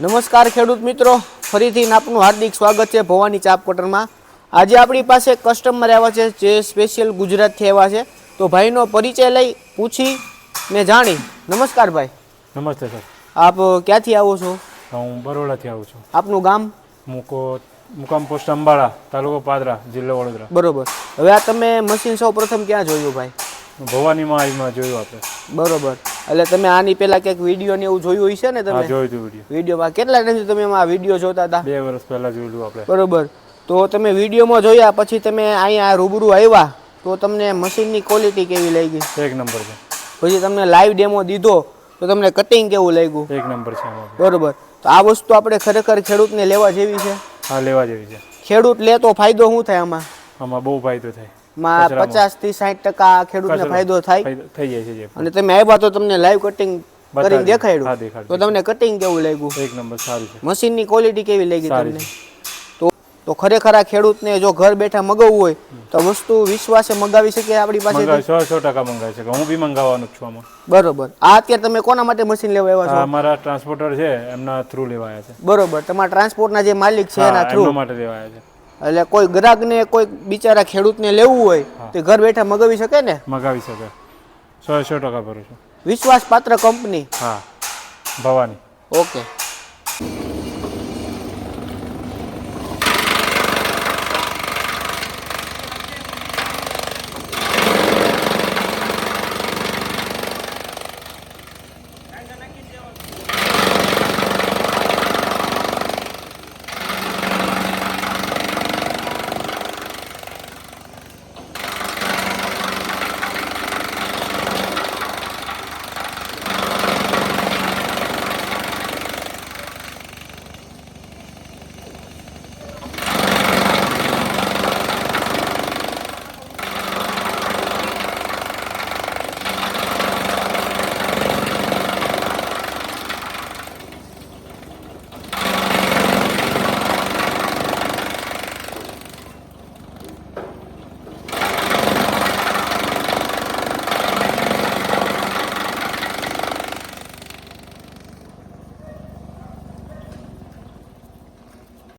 નમસ્કાર ખેડૂત મિત્રો. ફરીથી આપનું હાર્દિક સ્વાગત છે ભવાની ચાપ કોટરમાં. આજે આપણી પાસે કસ્ટમર આવ્યા છે જે સ્પેશિયલ ગુજરાતથી આવ્યા છે. તો ભાઈનો પરિચય લઈ પૂછી ને જાણી. નમસ્કાર ભાઈ. નમસ્તે સર. આપ ક્યાંથી આવો છો? હું બરોડાથી આવું છું. આપનું ગામ? મુકો મુકામ પોસ્ટ અંબાળા તાલુકો પાદરા જિલ્લો વડોદરા. બરોબર. હવે આ તમે મશીન સૌ પ્રથમ ક્યાં જોયું ભાઈ? ભવાનીમાં જોયું આપણે. બરોબર. એટલે તમે આની પહેલા ક્યાંક વીડિયો ને એવું જોયું હશે ને તમે? જોયું હતું વીડિયો વિડીયોમાં કેટલા નથી તમે આ વીડિયો જોતા હતા? બે વર્ષ પહેલા જોયું આપણે. બરોબર. તો તમે વિડીયોમાં જોયા પછી તમે અહીંયા રૂબરૂ આવ્યા તો તમને મશીનની ક્વોલિટી કેવી લાગી? એક નંબર છે. પછી તમને લાઈવ ડેમો દીધો તો તમને કટિંગ કેવું લાગ્યું? એક નંબર છે બરોબર. તો આ વસ્તુ આપણે ખરેખર ખેડૂતને લેવા જેવી છે? હા લેવા જેવી છે. ખેડૂત લે તો ફાયદો શું થાય આમાં? આમાં બહુ ફાયદો થાય. માં પચાસથી સાઠ ટકા ખેડૂતને ફાયદો થાય. થઈ જાય છે અને તમે આવ્યા તો તમને લાઈવ કટિંગ કરીને દેખાડ્યું. તો તમને કટિંગ કેવું લાગ્યું? એક નંબર સારું છે. મશીનની ક્વોલિટી કેવી લાગી તમને? તો તો ખરેખર આ ખેડૂતને જો ઘર બેઠા મગાવવું હોય તો વસ્તુ વિશ્વાસે મગાવી શકે આપણી પાસે સો સો ટકા મંગાવી શકે. હું બી મંગાવવાનું છું આમાં. બરોબર. આ અત્યારે તમે કોના માટે મશીન લેવા આવ્યા છો? અમારા ટ્રાન્સપોર્ટર છે એમના થ્રુ લેવાયા છે. બરોબર. તમારા ટ્રાન્સપોર્ટના જે માલિક છે એના થ્રુ માટે લેવા આવ્યા છે. એટલે કોઈ ગ્રાહકને કોઈ બિચારા ખેડૂતને લેવું હોય તે ઘર બેઠા મગાવી શકે ને? મંગાવી શકે. સો સો ટકા ભરું છું વિશ્વાસપાત્ર કંપની. હા. ભવાની. ઓકે.